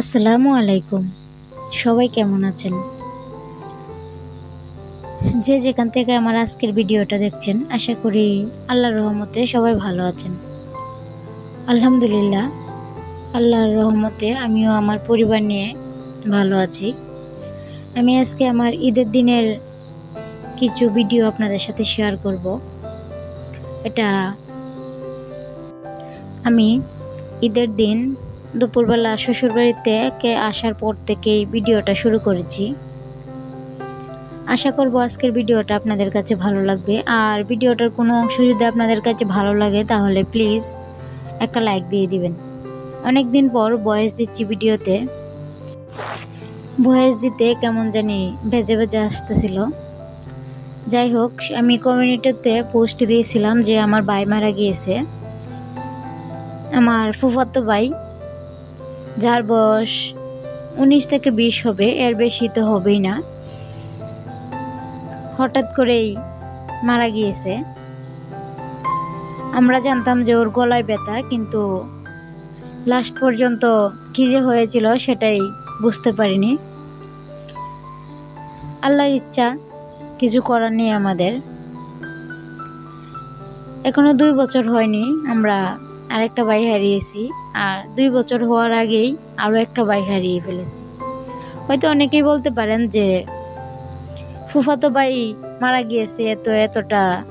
আসসালামু আলাইকুম। সবাই কেমন আছেন? যে যেখান থেকে আমার আজকের ভিডিওটা দেখছেন, আশা করি আল্লাহর রহমতে সবাই ভালো আছেন। আলহামদুলিল্লাহ, আল্লাহর রহমতে আমিও আমার পরিবার নিয়ে ভালো আছি। আমি আজকে আমার ঈদের দিনের কিছু ভিডিও আপনাদের সাথে শেয়ার করব। এটা আমি ঈদের দিন দুপুরবেলা শ্বশুরবাড়িতে কে আসার পর থেকেই ভিডিওটা শুরু করেছি। আশা করব আজকের ভিডিওটা আপনাদের কাছে ভালো লাগবে। আর ভিডিওটার কোনো অংশ যদি আপনাদের কাছে ভালো লাগে, তাহলে প্লিজ একটা লাইক দিয়ে দিবেন। অনেক দিন পর ভয়েস দিচ্ছি ভিডিওতে। ভয়েস দিতে কেমন জানি ভেজে ভেজে আসতেছিল। যাই হোক, আমি কমিউনিটিতে পোস্ট দিয়েছিলাম যে আমার ভাই মারা গিয়েছে। আমার ফুফাতো ভাই যার বয়স উনিশ থেকে বিশ হবে, এর বেশি তো হবেই না। হঠাৎ করেই মারা গিয়েছে। আমরা জানতাম যে ওর গলায় ব্যথা, কিন্তু লাস্ট পর্যন্ত কী যে হয়েছিল সেটাই বুঝতে পারিনি। আল্লাহর ইচ্ছা, কিছু করার নেই আমাদের। এখনও দুই বছর হয়নি, আমরা আরেকটা ভাই হারিয়েছি। আর দুই বছর হওয়ার আগেই আরও একটা ভাই হারিয়ে ফেলেছি। হয়তো অনেকেই বলতে পারেন যে ফুফাতো ভাই মারা গিয়েছে, এত, এতটা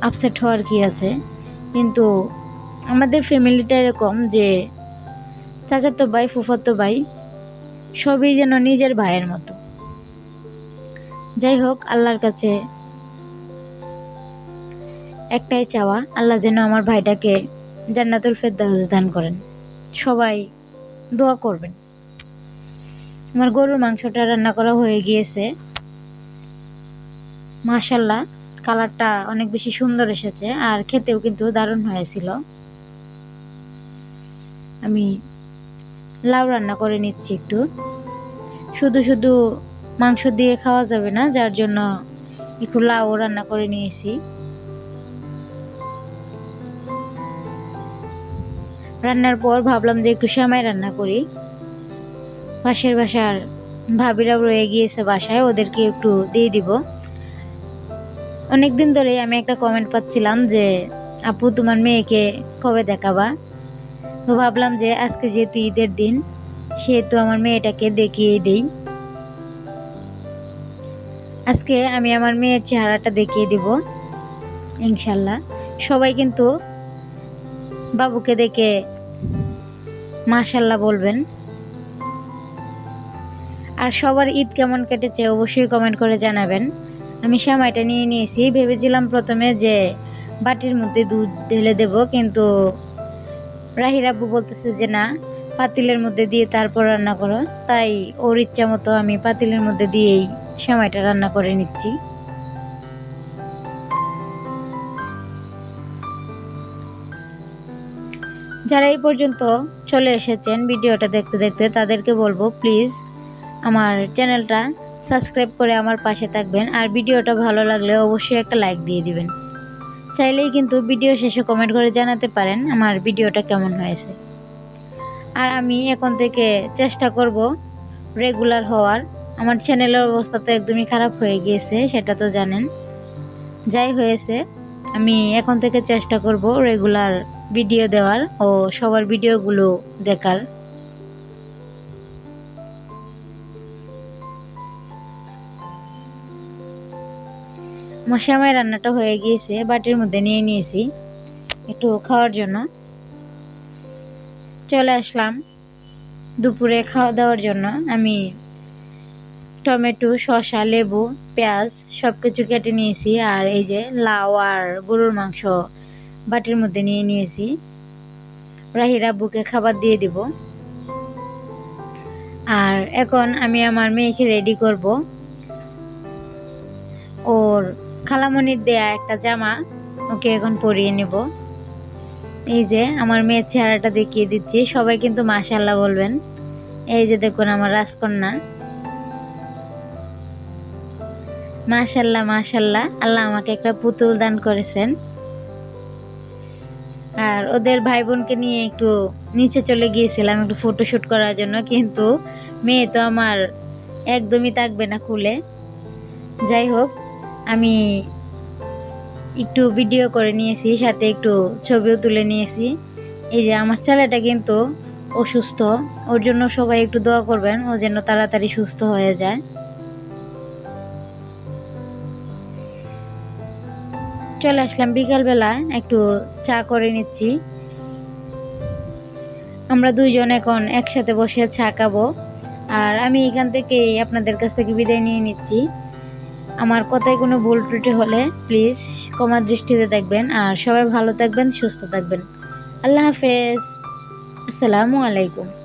আপসেট হওয়ার কি আছে? কিন্তু আমাদের ফ্যামিলিটা এরকম যে চাচাতো ভাই ফুফাতো ভাই সবই যেন নিজের ভাইয়ের মতো। যাই হোক, আল্লাহর কাছে একটাই চাওয়া, আল্লাহ যেন আমার ভাইটাকে জান্নাতুল ফেরদাউস দান করেন। সবাই দোয়া করবেন। আমার গরুর মাংসটা রান্না করা হয়ে গিয়েছে। মাশাল্লাহ কালারটা অনেক বেশি সুন্দর এসেছে আর খেতেও কিন্তু দারুণ হয়েছিল। আমি লাউ রান্না করে নিচ্ছি একটু। শুধু শুধু মাংস দিয়ে খাওয়া যাবে না, যার জন্য একটু লাউ রান্না করে নিয়েছি। রান্নার পর ভাবলাম যে একটু সেমাই রান্না করি। পাশের বাসার ভাবিরাও রয়ে গিয়েছে বাসায়, ওদেরকে একটু দিয়ে দিব। অনেক দিন ধরেই আমি একটা কমেন্ট পাচ্ছিলাম যে, আপু, তোমার মেয়েকে কবে দেখাবা? তো ভাবলাম যে আজকে যেহেতু ঈদের দিন, সেহেতু আমার মেয়েটাকে দেখিয়ে দিই। আজকে আমি আমার মেয়ের চেহারাটা দেখিয়ে দিব, ইনশাল্লাহ। সবাই কিন্তু বাবুকে দেখে মাশাল্লাহ বলবেন। আর সবার ঈদ কেমন কেটেছে অবশ্যই কমেন্ট করে জানাবেন। আমি সেমাইটা নিয়ে নিয়েছি, ভেবেছিলাম প্রথমে যে বাটির মধ্যে দুধ ঢেলে দেব, কিন্তু রাহির আব্বু বলতেছে যে না, পাতিলের মধ্যে দিয়ে তারপর রান্না করো। তাই ওর ইচ্ছা মতো আমি পাতিলের মধ্যে দিয়েই সেমাইটা রান্না করে নিচ্ছি। যারা এই পর্যন্ত চলে এসেছেন ভিডিওটা দেখতে দেখতে, তাদেরকে বলব প্লিজ আমার চ্যানেলটা সাবস্ক্রাইব করে আমার পাশে থাকবেন। আর ভিডিওটা ভালো লাগলে অবশ্যই একটা লাইক দিয়ে দিবেন। চাইলেই কিন্তু ভিডিও শেষে কমেন্ট করে জানাতে পারেন আমার ভিডিওটা কেমন হয়েছে। আর আমি এখন থেকে চেষ্টা করব রেগুলার হওয়ার। আমার চ্যানেলের অবস্থা তো একদমই খারাপ হয়ে গিয়েছে, সেটা তো জানেন। যাই হয়েছে, আমি এখন থেকে চেষ্টা করব রেগুলার ভিডিও দেওয়ার ও সবার ভিডিওগুলো দেখার। মশামাই রান্নাটা হয়ে গিয়েছে, বাটির মধ্যে নিয়ে নিয়েছি একটু খাওয়ার জন্য। চলে আসলাম দুপুরে খাওয়া দাওয়ার জন্য। আমি টমেটো, শসা, লেবু, পেঁয়াজ সব কিছু কেটে নিয়েছি আর এই যে লাউ আর গরুর মাংস বাটির মধ্যে নিয়ে নিয়েছি। রাহির আব্বুকে খাবার দিয়ে দিব। আর এখন আমি আমার মেয়েকে রেডি করব। ওর খালামনির দেয়া একটা জামা ওকে এখন পরিয়ে নেব। এই যে আমার মেয়ের চেহারাটা দেখিয়ে দিচ্ছি। সবাই কিন্তু মাশাল্লাহ বলবেন। এই যে দেখুন আমার রাজকন্যা। মাশাল্লাহ মাশাল্লাহ আল্লাহ আমাকে একটা পুতুল দান করেছেন। আর ওদের ভাই বোনকে নিয়ে একটু নিচে চলে গিয়েছিলাম একটু ফটোশ্যুট করার জন্য, কিন্তু মেয়ে তো আমার একদমই থাকবে না খুলে। যাই হোক, আমি একটু ভিডিও করে নিয়েছি, সাথে একটু ছবিও তুলে নিয়েছি। এই যে আমার ছেলেটা কিন্তু অসুস্থ, ওর জন্য সবাই একটু দোয়া করবেন, ও যেন তাড়াতাড়ি সুস্থ হয়ে যায়। চলে আসলাম বিকালবেলা, একটু চা করে নিচ্ছি। আমরা দুইজন এখন একসাথে বসে চা খাব। আর আমি এখান থেকে আপনাদের কাছ থেকে বিদায় নিয়ে নিচ্ছি। আমার কথায় কোনো ভুল ত্রুটি হলে প্লিজ ক্ষমা দৃষ্টিতে দেখবেন। আর সবাই ভালো থাকবেন, সুস্থ থাকবেন। আল্লাহ হাফেজ। আসসালামু আলাইকুম।